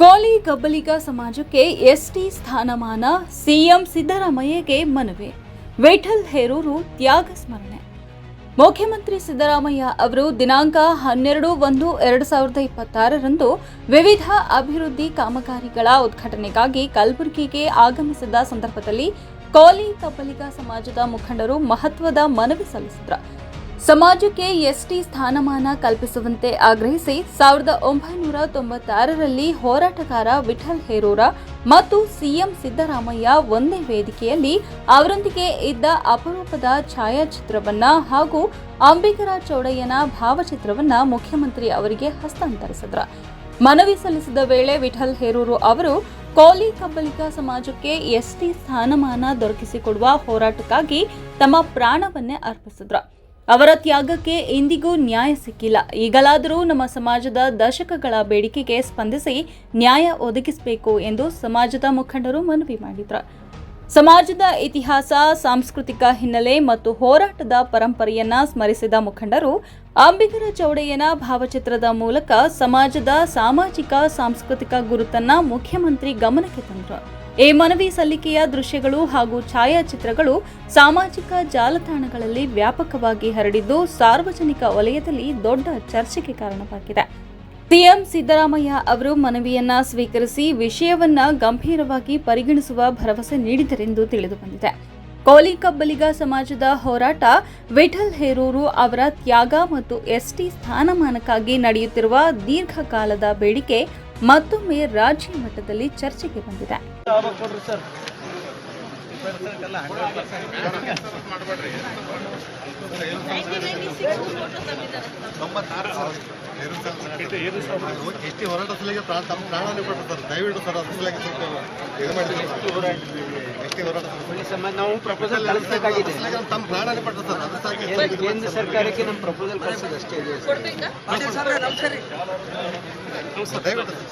ಕೋಲಿ ಗಬ್ಬಲಿಗ ಸಮಾಜಕ್ಕೆ ಎಸ್ಟಿ ಸ್ಥಾನಮಾನ, ಸಿಎಂ ಸಿದ್ದರಾಮಯ್ಯಗೆ ಮನವಿ. ವೇಠಲ್ ಹೇರೂರು ತ್ಯಾಗ ಸ್ಮರಣೆ. ಮುಖ್ಯಮಂತ್ರಿ ಸಿದ್ದರಾಮಯ್ಯ ಅವರು ದಿನಾಂಕ ಹನ್ನೆರಡು ಒಂದು ಎರಡು ಸಾವಿರದ ಇಪ್ಪತ್ತಾರರಂದು ವಿವಿಧ ಅಭಿವೃದ್ಧಿ ಕಾಮಗಾರಿಗಳ ಉದ್ಘಾಟನೆಗಾಗಿ ಕಲಬುರಗಿಗೆ ಆಗಮಿಸಿದ ಸಂದರ್ಭದಲ್ಲಿ ಕೋಲಿ ಕಬ್ಬಲಿಗ ಸಮಾಜದ ಮುಖಂಡರು ಮಹತ್ವದ ಮನವಿ ಸಲ್ಲಿಸಿದರು. ಸಮಾಜಕ್ಕೆ ಎಸ್ಟಿ ಸ್ಥಾನಮಾನ ಕಲ್ಪಿಸುವಂತೆ ಆಗ್ರಹಿಸಿ ಸಾವಿರದ ಒಂಬೈನೂರ ತೊಂಬತ್ತಾರರಲ್ಲಿ ಹೋರಾಟಗಾರ ವಿಠಲ್ ಹೇರೂರ ಮತ್ತು ಸಿಎಂ ಸಿದ್ದರಾಮಯ್ಯ ಒಂದೇ ವೇದಿಕೆಯಲ್ಲಿ ಅವರೊಂದಿಗೆ ಇದ್ದ ಅಪರೂಪದ ಛಾಯಾಚಿತ್ರವನ್ನ ಹಾಗೂ ಅಂಬಿಕರ ಚೌಡಯ್ಯನ ಭಾವಚಿತ್ರವನ್ನ ಮುಖ್ಯಮಂತ್ರಿ ಅವರಿಗೆ ಹಸ್ತಾಂತರಿಸಿದ್ರ. ಮನವಿ ಸಲ್ಲಿಸಿದ ವೇಳೆ ವಿಠಲ್ ಹೇರೂರು ಅವರು, ಕೋಲಿ ಕಬ್ಬಲಿಗ ಸಮಾಜಕ್ಕೆ ಎಸ್ಟಿ ಸ್ಥಾನಮಾನ ದೊರಕಿಸಿಕೊಡುವ ಹೋರಾಟಕ್ಕಾಗಿ ತಮ್ಮ ಪ್ರಾಣವನ್ನೇ ಅರ್ಪಿಸಿದ್ರು. ಅವರ ತ್ಯಾಗಕ್ಕೆ ಇಂದಿಗೂ ನ್ಯಾಯ ಸಿಕ್ಕಿಲ್ಲ. ಈಗಲಾದರೂ ನಮ್ಮ ಸಮಾಜದ ದಶಕಗಳ ಬೇಡಿಕೆಗೆ ಸ್ಪಂದಿಸಿ ನ್ಯಾಯ ಒದಗಿಸಬೇಕು ಎಂದು ಸಮಾಜದ ಮುಖಂಡರು ಮನವಿ ಮಾಡಿದರು. ಸಮಾಜದ ಇತಿಹಾಸ, ಸಾಂಸ್ಕೃತಿಕ ಹಿನ್ನೆಲೆ ಮತ್ತು ಹೋರಾಟದ ಪರಂಪರೆಯನ್ನ ಸ್ಮರಿಸಿದ ಮುಖಂಡರು, ಅಂಬಿಗರ ಚೌಡಯ್ಯನ ಭಾವಚಿತ್ರದ ಮೂಲಕ ಸಮಾಜದ ಸಾಮಾಜಿಕ, ಸಾಂಸ್ಕೃತಿಕ ಗುರುತನ್ನ ಮುಖ್ಯಮಂತ್ರಿ ಗಮನಕ್ಕೆ ತಂದರು. ಈ ಮನವಿ ಸಲ್ಲಿಕೆಯ ದೃಶ್ಯಗಳು ಹಾಗೂ ಛಾಯಾಚಿತ್ರಗಳು ಸಾಮಾಜಿಕ ಜಾಲತಾಣಗಳಲ್ಲಿ ವ್ಯಾಪಕವಾಗಿ ಹರಡಿದ್ದು ಸಾರ್ವಜನಿಕ ವಲಯದಲ್ಲಿ ದೊಡ್ಡ ಚರ್ಚೆಗೆ ಕಾರಣವಾಗಿದೆ. ಸಿಎಂ ಸಿದ್ದರಾಮಯ್ಯ ಅವರು ಮನವಿಯನ್ನ ಸ್ವೀಕರಿಸಿ ವಿಷಯವನ್ನ ಗಂಭೀರವಾಗಿ ಪರಿಗಣಿಸುವ ಭರವಸೆ ನೀಡಿದರೆಂದು ತಿಳಿದುಬಂದಿದೆ. ಕೋಲಿ ಕಬ್ಬಲಿಗ ಸಮಾಜದ ಹೋರಾಟ, ವಿಠಲ್ ಹೇರೂರು ಅವರ ತ್ಯಾಗ ಮತ್ತು ಎಸ್ಟಿ ಸ್ಥಾನಮಾನಕ್ಕಾಗಿ ನಡೆಯುತ್ತಿರುವ ದೀರ್ಘಕಾಲದ ಬೇಡಿಕೆ ಮತ್ತೊಮ್ಮೆ ರಾಜ್ಯ ಮಟ್ಟದಲ್ಲಿ ಚರ್ಚೆಗೆ ಬಂದಿದೆ. ಎಷ್ಟಿ ಹೋರಾಟ ಸಲಿಗೆ ತಮ್ಮ ಪ್ರಾಣವನ್ನು ಕೊಟ್ಟಿರ್ತಾರೆ ದಯವಿಟ್ಟು ಸರ್ ಅದ್ರ ಸಲಿಗೆ ಸ್ವಲ್ಪ ಇದು ಮಾಡಿದ್ರು ನಾವು ಪ್ರಪೋಸಲ್ ತಮ್ಮ ಪ್ರಾಣವನ್ನು ಪಡ್ತಾರೆ ಸರ್ ಅದ್ರ ಕೇಂದ್ರ- ಸರ್ಕಾರಕ್ಕೆ ನಮ್ಮ ಪ್ರಪೋಸಲ್ ಕಳಿಸೋದು ಅಷ್ಟೇ ಇದೆ ದಯವಿಟ್ಟು ಸರ್